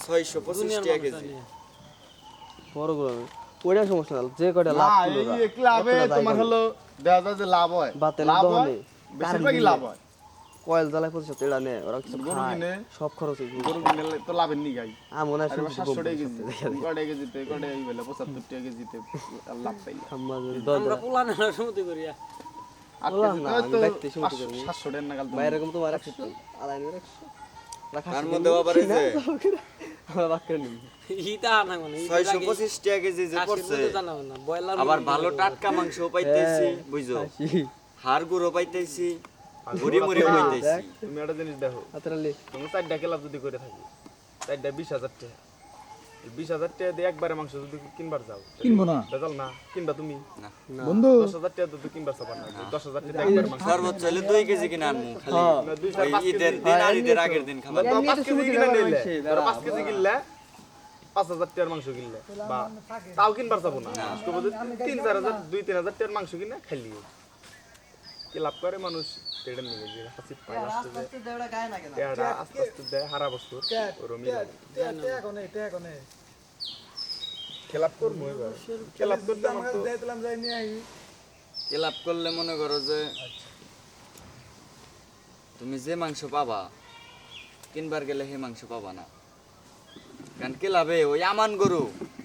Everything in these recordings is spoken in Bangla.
ছয়শো পঁচিশ টাকা কেজি। বড় করে ওইটা সমস্যা না যে কয়টা লাভ তুলো এই যে ক্লাবে তোমার হলো দেখা যায় যে লাভ হয়। বাতের লাভ হয় বেশিরভাগই লাভ হয়। কয়েল জ্বালায় পঁচিশ এটা নেয় ওরা কিছু গরু কিনে। সব খরচ হয়ে গরু কিনলে তো লাভের নি গাই। আমন আর এবার সাতশো টাকা কেজি কয় কেজিতে কয় টাকা বেলে পঁচাত্তর টাকা কেজিতে লাভ পাইলে আমরা পোলা না, আমি সমিতি পাঁচশো- করি। সাতশো টাকা নাগাল বাইরে এরকম তোমার একশো? আড়াই একশো? তার মধ্যে আবার এই যে আমার বাক্যের নিবি। ইটা না মানে ছয়শো পঁচিশ টাকা কেজি যে পড়ছে। জানাব না বয়লার আবার ভালো টাটকা মাংস পাইতেছি বুঝছ? হাড় গুঁড়ো পাইতেছি মুড়ি মুড়ি পাইতেছি। তুমি একটা জিনিস দেখো হাতের আলি তুমি চারটা কেলাপ যদি করে থাকি চারটা বিশ হাজার টাকা। বিশ হাজার টাকা দিয়ে একবারে মাংস যদি কিনবার যাও কিনবো না। বেজাল না কিনবা তুমি। না। বন্ধু। দশ হাজার টাকা তো কিনবার চাবা না। দশ হাজার টাকা একবার মাংস। সর্বোচ্চ হলে দুই কেজি কিনে আনব খালি না, দুই চার ওই পাঁচ ঈদের কেজি দিন আর ঈদের আগের দিন খাবার। পাঁচ কেজি কিনে নিলে পাঁচ কেজি কিনলে পাঁচ হাজার টাকার মাংস কিনলে বা তাও কিনবার যাব না। তিন চার হাজার দুই তিন হাজার টাকার মাংস কিনে খাইলি। কি লাভ করে মানুষ? পেড়ে নিয়ে যে হাসি পায় লাস্টে যে পেয়ারা আস্তে আস্তে দেয় হারা বছর ওরম খেলাপ করব এবার খেলাপ করতে আমার তো ক্লাব করলে মনে করো যে তুমি যে মাংস পাবা কিনবার গেলে সেই মাংস পাবা না কারণ ক্লাবে ওই আমান গরু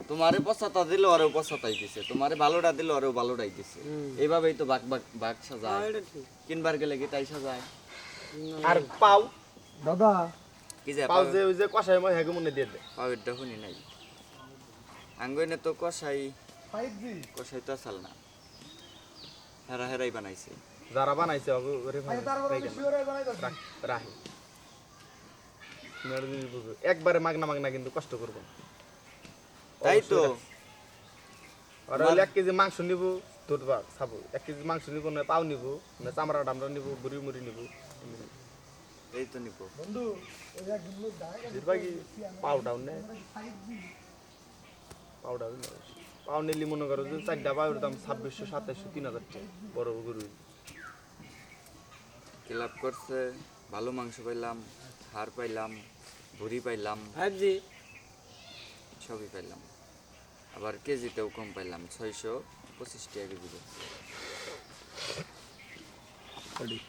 তোমারে পচাতা দিল আরও পচাতাই দিছে। তোমারে ভালোটা দিল আরও ভালোটাই দিছে। এইভাবেই তো বাঘ বাঘ বাঘ সাজায়। কিনবার গেলে কি তাই সাজায়? আর পাও? কি যে পাও যে ওই যে কষাই মই হেগে মনে দিয়ে দেয় পাওয়ের দেখুনি নাই। আঙ্গইনে তো কষাই। কষাই তো চাল না। হেরা হেরাই বানাইছে। যারা বানাইছে ওরে ভাই রাহি একবারে মাগনা মাগনা কিন্তু কষ্ট করব তাই তো? আর হলে এক কেজি মাংস নিব তোর বা খাব। এক কেজি মাংস নিব না পাও নিব না চামড়া ডামড়া নিব বুড়ি মুড়ি নিব। এই তো নিব। বেশিরভাগই পাও ডাউন নেয় পাও ডাউন পাও নিলি মনে করো যে চারটা পাওয়ার দাম ছাব্বিশশো সাতাইশশো তিন হাজার টাকা। বড় গরু। ক্লাব করছে? ভালো মাংস পাইলাম হাড় পাইলাম ভুড়ি পাইলাম। সবই পাইলাম। আবার কেজিতেও কম পাইলাম ছয়শো পঁচিশ টাকা কেজি।